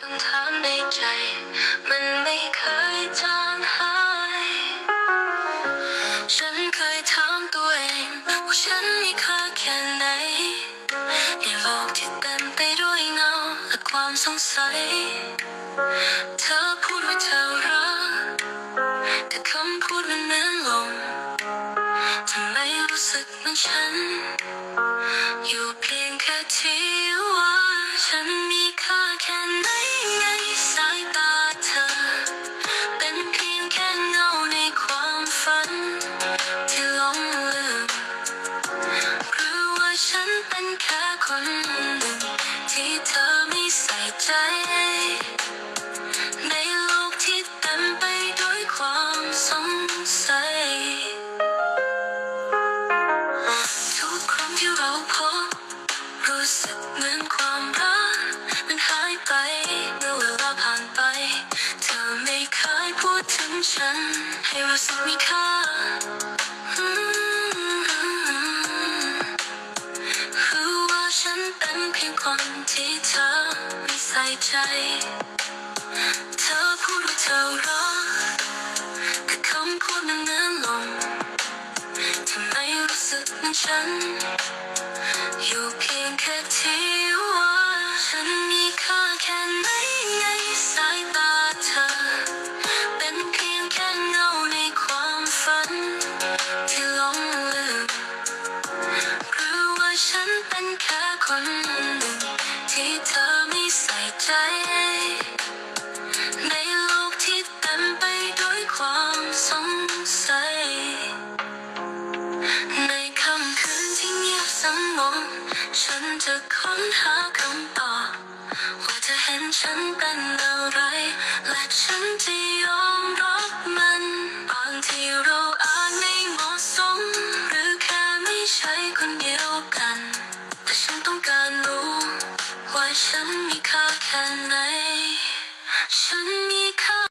คำถามในใจ มันไม่เคยจางหาย ฉันเคยถามตัวเองว่าฉันมีค่าแค่ไหนในโลกที่เต็มไปด้วยเงาและความสงสัย เธอพูดว่าเธอรักแต่คำพูดมันเหมือนลมทำไมรู้สึกเหมือนฉัน อยู่เพียงแค่ที่ว่าฉัน คนหนึ่งที่เธอไม่ใส่ใจ ในโลกที่เต็มไปด้วยความสงสัย ทุกครั้งที่เราพบรู้สึกเหมือนความรักมันหายไปเมื่อเวลาผ่านไป เธอไม่เคยพูดถึงฉัน ให้รู้สึกมีค่า เพียงคนที่เธอไม่ใส่ใจ เธอพูดว่าเธอรักแต่คำพูดมันเหมือนลงทำไมรู้สึกเหมือนฉัน อยู่เพียงแค่ที่ว่าฉันมีค่าแค่ไหน ใจ ในโลกที่เต็มไปด้วยความสงสัย ในค่ำคืนที่เงียบสงบฉันจะค้นหาคำตอบว่าเธอเห็นฉันเป็นอะไร และฉันจะยอมรับมัน บางทีเราอาจไม่เหมาะสม หรือแค่ไม่ใช่คนเดียวกัน แต่ฉันต้องการรู้ ฉันมีค่าแค่ไหน ฉันมีค่า